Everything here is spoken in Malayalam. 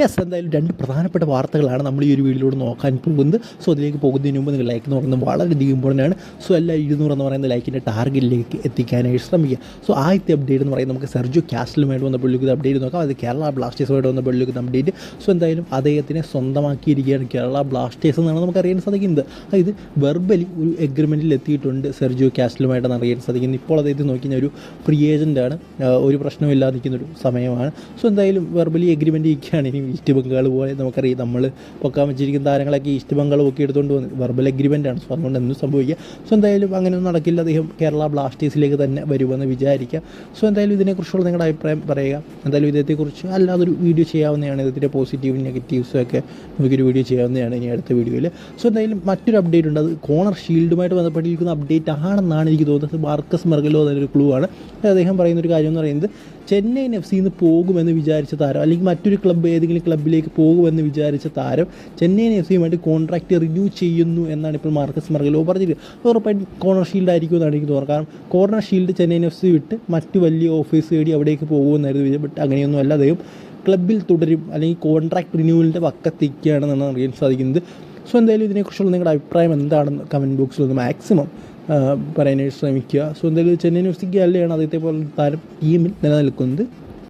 യെസ് എന്തായാലും രണ്ട് പ്രധാനപ്പെട്ട വാർത്തകളാണ് നമ്മൾ ഈ ഒരു വീഡിയോയിലൂടെ നോക്കാൻ പോകുന്നത്. സോ അതിലേക്ക് പോകുന്നതിന് മുമ്പ് നിങ്ങൾ ലൈക്ക് എന്ന് പറയുന്നത് വളരെയധികം ഇമ്പോർട്ടന്റ് ആണ്. സോ എല്ലാ ഇരുന്നൂറ് എന്ന് പറയുന്ന ലൈക്കിന്റെ ടാർഗറ്റിലേക്ക് എത്തിക്കാനായി ശ്രമിക്കുക. സോ ആദ്യത്തെ അപ്ഡേറ്റ് എന്ന് പറയുന്നത് നമുക്ക് സെർജു കാസ്റ്റിലുമായിട്ട് വന്നപ്പോഴേക്കും അപ്ഡേറ്റ് നോക്കാം. അത് കേരള ബ്ലാസ്റ്റേഴ്സുമായിട്ട് വന്നപ്പോഴേക്കും അപ്ഡേറ്റ് സോ എന്തായാലും അദ്ദേഹത്തിനെ സ്വന്തമാക്കിയിരിക്കുകയാണ് കേരള ബ്ലാസ്റ്റേഴ്സ് എന്നാണ് നമുക്ക് അറിയാൻ സാധിക്കുന്നത്. അതായത് വെർബലി ഒരു എഗ്രിമെന്റിൽ എത്തിയിട്ടുണ്ട് സെർജിയോ കാസ്റ്റിലുമായിട്ടാണ് അറിയാൻ സാധിക്കുന്നത്. ഇപ്പോൾ അദ്ദേഹത്തെ നോക്കിയാൽ ഒരു ഫ്രീ ഏജന്റാണ് ഒരു പ്രശ്നമില്ലാതിരിക്കുന്ന ഒരു സമയമാണ്. സോ എന്തായാലും വെർബലി എഗ്രിമെന്റ് ഇരിക്കുകയാണ്. ഇനി ഈസ്റ്റ് ബംഗാൾ പോലെ നമുക്കറിയാം. നമ്മൾ പൊക്കാൻ വെച്ചിരിക്കുന്ന താരങ്ങളൊക്കെ ഈസ്റ്റ് ബംഗാൾ പൊക്കി എടുത്തുകൊണ്ട് വന്ന് വെർബൽ അഗ്രിമെന്റ് ആണ്. സോ അതുകൊണ്ട് എന്തും സംഭവിക്കുക സോ എന്തായാലും അങ്ങനെയൊന്നും നടക്കില്ല. അദ്ദേഹം കേരള ബ്ലാസ്റ്റേഴ്സിലേക്ക് തന്നെ വരുമെന്ന് വിചാരിക്കുക സോ എന്തായാലും ഇതിനെക്കുറിച്ചുള്ള നിങ്ങളുടെ അഭിപ്രായം പറയുക. എന്തായാലും ഇദ്ദേഹത്തെക്കുറിച്ച് അല്ലാതൊരു വീഡിയോ ചെയ്യാവുന്നതാണ്. ഇതിന്റെ പോസിറ്റീവും നെഗറ്റീവ്സും ഒക്കെ നമുക്കൊരു വീഡിയോ ചെയ്യാവുന്നതാണ് ഇനി അടുത്ത വീഡിയോയിൽ സോ എന്തായാലും മറ്റൊരു അപ്ഡേറ്റ് ഉണ്ട്. അത് കോണർ ഷീൽഡുമായിട്ട് ബന്ധപ്പെട്ടിരിക്കുന്ന അപ്ഡേറ്റ് ആണെന്നാണ് എനിക്ക് തോന്നുന്നത്. മാർക്കസ് മെർഗലോ എന്നൊരു ക്ലൂ ആണ്. അദ്ദേഹം പറയുന്ന ഒരു കാര്യം എന്ന് പറയുന്നത് ചെന്നൈയിൻ എഫ് സിന്ന് പോകുമെന്ന് വിചാരിച്ച താരം അല്ലെങ്കിൽ മറ്റൊരു ക്ലബ്ബ് ഏതെങ്കിലും ക്ലബ്ബിലേക്ക് പോകുമെന്ന് വിചാരിച്ച താരം ചെന്നൈയിൻ എഫ് സിയുമായിട്ട് കോൺട്രാക്റ്റ് റിന്യൂ ചെയ്യുന്നു എന്നാണ് ഇപ്പോൾ മാർക്കസ് മർഗലോ പറഞ്ഞിരിക്കുന്നത് ഉറപ്പായിട്ടും കോർണർ ഷീൽഡ് ആയിരിക്കും എന്നാണ് എനിക്ക് തോന്നുന്നത്. കാരണം corner shield Chennaiyin F C വിട്ട് മറ്റ് വലിയ ഓഫീസ് തേടി അവിടേക്ക് പോകുമെന്നായിരുന്നു വിചാരിച്ചു ബട്ട് അങ്ങനെയൊന്നും അല്ല. അദ്ദേഹം ക്ലബ്ബിൽ തുടരും അല്ലെങ്കിൽ കോൺട്രാക്ട് റിന്യൂവലിന്റെ പക്കത്തിരിക്കുകയാണെന്നാണ് അറിയാൻ സാധിക്കുന്നത്. സോ എന്തായാലും ഇതിനെക്കുറിച്ചുള്ള നിങ്ങളുടെ അഭിപ്രായം എന്താണെന്ന് കമന്റ് ബോക്സിൽ ഒന്ന് മാക്സിമം പറയാനായിട്ട് ശ്രമിക്കുക. സോ എന്തായാലും ചെന്നൈയിൻ എഫ് സിക്ക് അല്ലെയാണ് അതേപോലെ പോലെ താരം ടീമിൽ നിലനിൽക്കുന്നത്.